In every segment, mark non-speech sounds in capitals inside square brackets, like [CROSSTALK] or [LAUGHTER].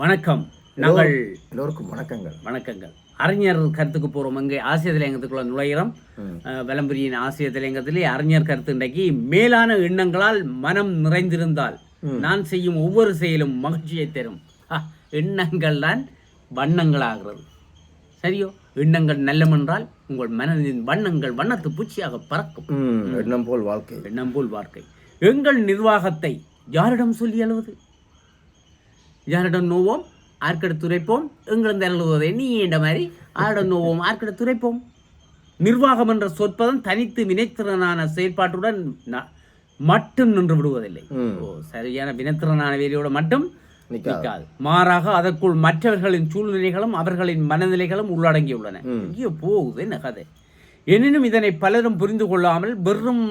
வணக்கம். நாங்கள் எல்லோருக்கும் வணக்கங்கள். வணக்கங்கள். அறிஞர் கருத்துக்கு போகிறோம் இங்கே ஆசிய தலையங்கத்துக்குள்ள நுழைகிறோம் ம். அஹ், வலம்புரியின் ஆசிய தலையங்கத்திலே அறிஞர் கருத்து இன்றைக்கு மேலான எண்ணங்களால் மனம் நிறைந்திருந்தால் நான் செய்யும் ஒவ்வொரு செயலும் மகிழ்ச்சியை தரும். எண்ணங்கள் தான் வண்ணங்களாகிறது. சரியோ? எண்ணங்கள் நல்லமென்றால் உங்கள் மனதின் வண்ணங்கள் வண்ணத்து பூச்சியாக பறக்கும். எண்ணம் போல் வாழ்க்கை. எண்ணம் போல் வாழ்க்கை. எங்கள் நிர்வாகத்தை யாரிடம் சொல்லி அழுவது? யாரிடம் நோவோம்? ஆர்க்கெடுத்து துரைப்போம். எங்களிடம் அருளுவதை நீ என்ற மாதிரி? ஆரிடம் நோவோம் ஆர்க்கெடுத்து துரைப்போம். நிர்வாகம் என்ற சொற்பதம் தனித்து வினைத்திறனான செயல்பாட்டுடன் ந- மட்டும் நின்று விடுவதில்லை. சரியான வினைத்திறனான வேலையோட மட்டும். நிற்காது மாறாக அதற்குள் மற்றவர்களின் சூழ்நிலைகளும் அவர்களின் மனநிலைகளும் உள்ளடங்கியுள்ளன. எங்கேயோ போகுது என்ன கதை எனினும் இதனை பலரும் புரிந்து கொள்ளாமல் வெறும்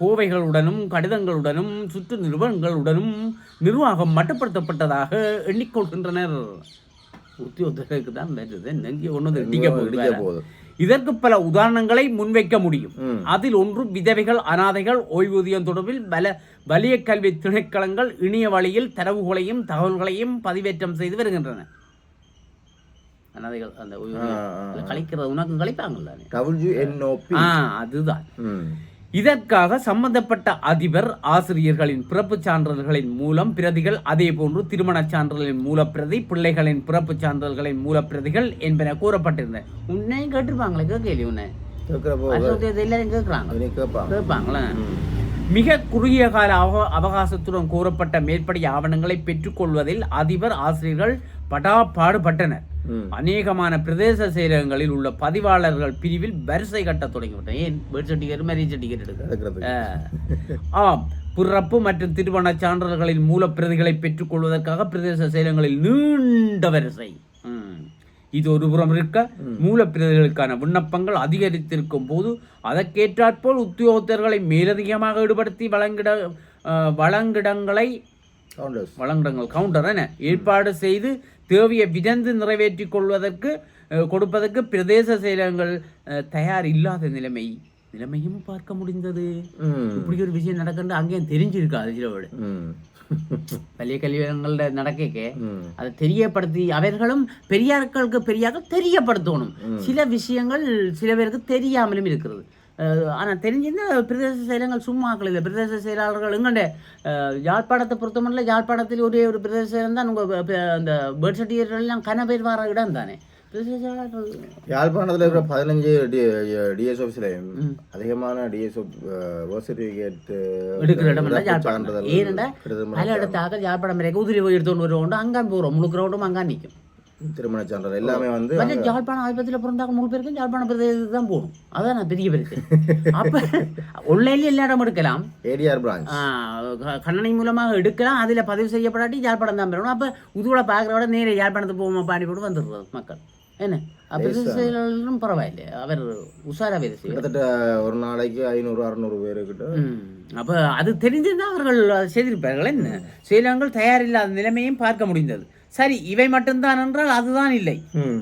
கோவைகளுடனும் கடிதங்களுடனும் சுற்று நிறுவனங்களுடனும் நிர்வாகம் மட்டுப்படுத்தப்பட்டதாக எண்ணிக்கொள்கின்றனர். உத்தியோகத்துக்கு தான் ஒன்று இதற்கு பல உதாரணங்களை முன்வைக்க முடியும். அதில் ஒன்று விதவைகள் அனாதைகள் ஓய்வூதியம் தொடர்பில் பல வலிய கல்வி திணைக்களங்கள் இணைய வழியில் தரவுகளையும் தகவல்களையும் பதிவேற்றம் செய்து வருகின்றன. அனாதைகள் அந்த கழிக்கிறது உனக்கும் கழிப்பாங்கல்ல. ஆ அதுதான். இதற்காக சம்பந்தப்பட்ட அதிபர் ஆசிரியர்களின் பிறப்புச் சான்றிதழ்களின் மூலம் பிரதிகள் அதேபோன்று திருமணச் சான்றிதழின் மூலப்பிரதி பிள்ளைகளின் பிறப்புச் சான்றிதழ்களின் மூலப்பிரதிகள் என்பன கூறப்பட்டிருந்தன உன்னையும் கேட்டிருப்பாங்களே கேட்கலையே உன்னை எல்லாரும் கேட்குறாங்க. கேட்பாங்களே. மிக குறுகிய கால அவ- அவகாசத்துடன் கூறப்பட்ட மேற்படி ஆவணங்களை பெற்றுக்கொள்வதில் அதிபர் ஆசிரியர்கள் படா பாடுபட்டனர் ம். அநேகமான பிரதேச செயலகங்களில் உள்ள பதிவாளர்கள் பிரிவில் வரிசை கட்ட தொடங்கிவிட்டேன் ஏன்? பேர்த் சர்டிஃபிகேட் மேரேஜ் சர்டிஃபிகேட் எடுக்க எடுக்கிறதுக்கு. ஆம். பிறப்பு மற்றும் திருமண சான்றிதழ்களின் மூலப்பிரதிகளை பெற்றுக்கொள்வதற்காக பிரதேச செயலகங்களில் நீண்ட வரிசை. இது ஒரு புறம் இருக்க மூலப்பிரதிகளுக்கான விண்ணப்பங்கள் அதிகரித்திருக்கும் போது அதற்கேற்றாற்போல் உத்தியோகத்தர்களை மேலதிகமாக ஈடுபடுத்தி வழங்கிட வழங்கிடங்களை. வழங்கிடங்கள். கவுண்டர் என ஏற்பாடு செய்து தேவையை விதந்து நிறைவேற்றிக் கொள்வதற்கு கொடுப்பதற்கு பிரதேச செயலகங்கள் தயார் இல்லாத நிலைமை நிலைமையும் பார்க்க முடிந்தது. இப்படி ஒரு விஷயம் நடக்குன்னு அங்கேயும் தெரிஞ்சிருக்காது சிலவோடு. பள்ளிய கல்வியகங்கள்ல நடக்க. அதை தெரியப்படுத்தி அவர்களும் பெரியார்களுக்கு பெரியார்கள் தெரியப்படுத்தணும் சில விஷயங்கள் சில பேருக்கு தெரியாமலும் இருக்கிறது அஹ் ஆனா தெரிஞ்சிருந்தா பிரதேச செயலங்கள் சும்மா ஆக்கள் இல்லை பிரதேச செயலாளர்கள் எங்கண்ட யாழ்ப்பாணத்தை பொறுத்தமட்டில் யாழ்ப்பாணத்தில் ஒரே ஒரு பிரதேச செயலம் தான் உங்கள் அந்த பேர்த் சர்டிஃபிகேட் எல்லாம் கன பேர் வர இடம் தானே. யாழ்ப்பாணத்துல இருக்கிற பதினஞ்சு டிஎஸ் ஆஃபீஸ்லையும் அதிகமான டிஎஸ் சர்டிஃபிகேட் எடுக்கிற இடம் யாழ்ப்பாணம் ஏனெண்டா பல இடத்தாக யாழ்ப்பாணம் வரைக்கும் உதிரி எடுத்துட்டு வருவோம் அங்கான் போகிறோம் முழு கிரௌண்டும் அங்கான் நிற்கும் திருமண சான்றிதழ் எல்லாமே வந்து மற்ற யாழ்ப்பாணம் ஆதிபத்தியில் பிறந்தாக்க முழு பேருக்கும் யாழ்ப்பாணம் பிரதேசத்துக்கு தான் போகணும் அதான் நான் பெரிய பெருசு [LAUGHS] அப்போ உள்ளேலே எல்லா இடம் எடுக்கலாம். ஏடிஆர் பிரான்ச் கண்ணனை மூலமாக எடுக்கலாம். அதில் பதிவு செய்யப்படாட்டி யாழ்ப்பாணம் தான் பெறணும். அப்போ உதுவலை பார்க்குறோட நேரே யாழ்ப்பாணத்துக்கு போவோம் பாடி போட்டு வந்துடுறது மக்கள். என்ன? செயலாளரும் பரவாயில்லை அவர் உஷாரா வேலை கிட்டத்தட்ட ஒரு நாளைக்கு ஐநூறு அறுநூறு பேருக்கிட்ட அப்போ அது தெரிஞ்சிருந்தால் அவர்கள் செய்திருப்பார்கள். என்ன? செயலகங்கள் தயாரில்லாத நிலைமையும் பார்க்க முடிந்தது. சரி இவை மட்டும்தான் என்றால் அதுதான் இல்லை.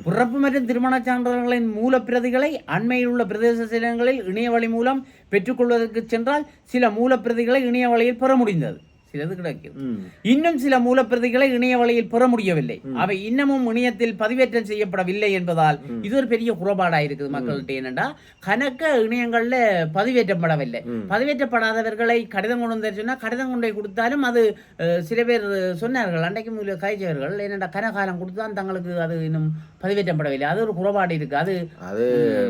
பிறப்பு மற்றும் திருமணச் சான்றிதழ்களின் மூலப்பிரதிகளை அண்மையில் உள்ள பிரதேச செயலகங்களில் இணைய வழி மூலம் பெற்றுக்கொள்வதற்கு சென்றால் சில மூலப்பிரதிகளை இணைய வழியில் பெற முடிந்தது சிலது கிடைக்குது ம். இன்னும் சில மூலப்பிரதிகளை இணைய வழியில் பெற முடியவில்லை. அவை இன்னமும் இணையத்தில் பதிவேற்றம் செய்யப்படவில்லை என்பதால் இது ஒரு பெரிய குறைபாடா இருக்குது மக்கள்கிட்ட. என்னடா கணக்க இணையங்கள்ல பதிவேற்றப்படவில்லை. பதிவேற்றப்படாதவர்களை கடிதம் கொண்டு வந்து சொன்னா கடிதம் கொண்டு கொடுத்தாலும் அது சில பேர் சொன்னார்கள் அன்றைக்கு முதல்ல காய்ச்சவர்கள் என்னடா கனகாலம் கொடுத்தான் தங்களுக்கு அது இன்னும் பதிவேற்றப்படவில்லை. அது ஒரு குறைபாடு இருக்கு அது அது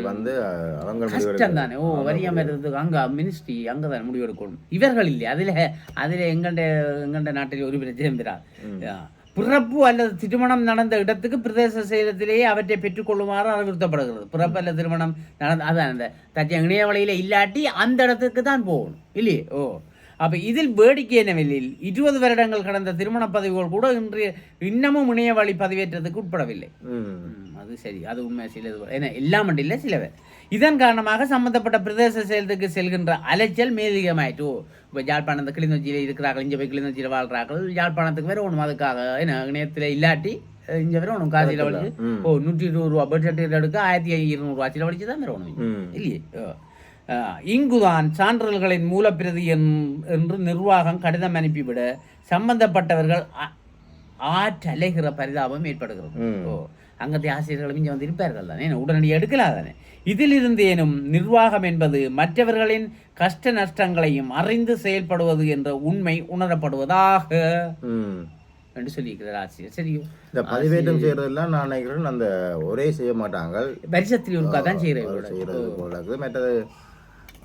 வந்து அவங்க கஷ்டம் தானே ஓ வரியாம இருக்கிறதுக்கு அங்க மினிஸ்ட்ரி அங்க தான் முடிவெடுக்கணும். இவர்கள் இல்லை. அதுல அதுல எங்கண்ட எங்கண்ட நாட்டில் ஒரு பிரச்சனை பெறா பிறப்பு அல்லது திருமணம் நடந்த இடத்துக்கு பிரதேச செயலத்திலேயே அவற்றை பெற்றுக்கொள்ளுமாறு அறிவுறுத்தப்படுகிறது. பிறப்பு அல்லது திருமணம் நடந்த அதான் அந்த தச்ச இணைய வழியில இல்லாட்டி அந்த இடத்துக்கு தான் போகணும். இல்லையே? ஓ. அப்ப இதில் வேடிக்கை என்னவெனில் இருபது வருடங்கள் கடந்த திருமண பதிவுகள் கூட இன்று இன்னமும் இணைய வழி பதிவேற்றத்துக்கு உட்படவில்லை அது சரி அது உண்மை சிலது ஏன்னா எல்லாம் மட்டும் இல்லை சிலவை இதன் காரணமாக சம்பந்தப்பட்ட பிரதேச செயலத்துக்கு செல்கின்ற அலைச்சல் மேலதிகமாயிட்டு இப்போ யாழ்ப்பாணத்து கிளிநொச்சியில் இருக்கிறார்கள் இங்கே போய் கிளிநொச்சியில் வாழ்கிறார்கள் யாழ்ப்பாணத்துக்கு வேற ஒன்றும் அதுக்காக ஏன்னா இணையத்தில் இல்லாட்டி இங்கே வேற ஒன்றும் காசியில் வலிச்சு ம். ஓ நூற்றி இருபது ரூபா சர்டிஃபிகேட் எடுக்க ஆயிரத்தி இருநூறுவா சில வலிச்சு தான் வேற ஒன்றும். இல்லையே இங்குதான் சான்றிதழ்களின் மூலப்பிரதி என்- என்று நிர்வாகம் கடிதம் அனுப்பிவிட சம்பந்தப்பட்டவர்கள் ஆற்றலைகிற பரிதாபம் ஏற்படுகிறது. ஓ அங்கத்திய ஆசிரியர்களும் இங்கே வந்து இருப்பார்கள் தானே உடனடியாக எடுக்கலாம் தானே? இதிலிருந்தேனும் நிர்வாகம் என்பது மற்றவர்களின் கஷ்ட நஷ்டங்களையும் அறிந்து செயல்படுவது என்ற உண்மை உணரப்படுவதாக என்று சொல்லியிருக்கிறார் ஆசிரியர். சரியோ இந்த பதிவேற்றம் செய்யறதெல்லாம் நான் நினைக்கிறேன் அந்த ஒரே செய்ய மாட்டாங்க. வருஷத்தில் ஒருக்கா தான் செய்கிறேன் மற்றது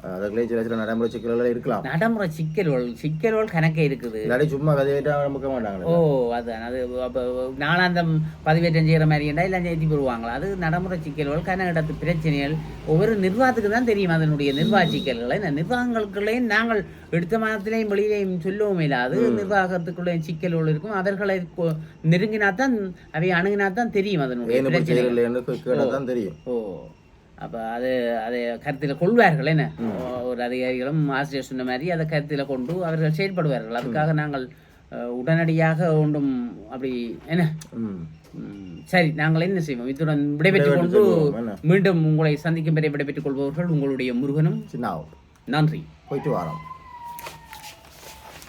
அதுக்குள்ளே சில சில நடைமுறை சிக்கல்கள் இருக்கலாம். நடைமுறை சிக்கல்கள் சிக்கல்கள் கணக்கே இருக்குது. இல்லாட்டி சும்மா கதையிட்டா முக்க மாட்டாங்க ஓ அதான். அது அப்போ நாளாந்தம் பதிவேற்றம் செய்கிற மாதிரி இருந்தால் இல்லை ஏற்றி போடுவாங்களா? அது நடைமுறை சிக்கல்கள் கனகடத்து பிரச்சனைகள் ஒவ்வொரு நிர்வாகத்துக்கு தான் தெரியும் அதனுடைய நிர்வாக சிக்கல்களை. நிர்வாகங்களுக்குள்ளேயும் நாங்கள் எடுத்த மாதத்திலையும் வெளியிலையும் சொல்லவும் இல்லை. அது நிர்வாகத்துக்குள்ளே சிக்கல்கள் இருக்கும். அவர்களை நெருங்கினா தான் அவை அணுகினா தான் தெரியும் அதனுடைய தெரியும். ஓ. அப்போ அது அதை கருத்தில் கொள்வார்கள் என்ன? ஒரு அதிகாரிகளும் ஆசிரியர் சொன்ன மாதிரி அதை கருத்தில் கொண்டு அவர்கள் செயல்படுவார்கள். அதுக்காக நாங்கள் உடனடியாக ஒன்றும் அப்படி என்ன? சரி நாங்கள் என்ன செய்வோம்? இத்துடன் விடைபெற்றுக் கொண்டு? மீண்டும் உங்களை சந்திக்கும் வரை விடைபெற்றுக் கொள்பவர்கள் உங்களுடைய முருகனும் நன்றி. போயிட்டு வரோம்.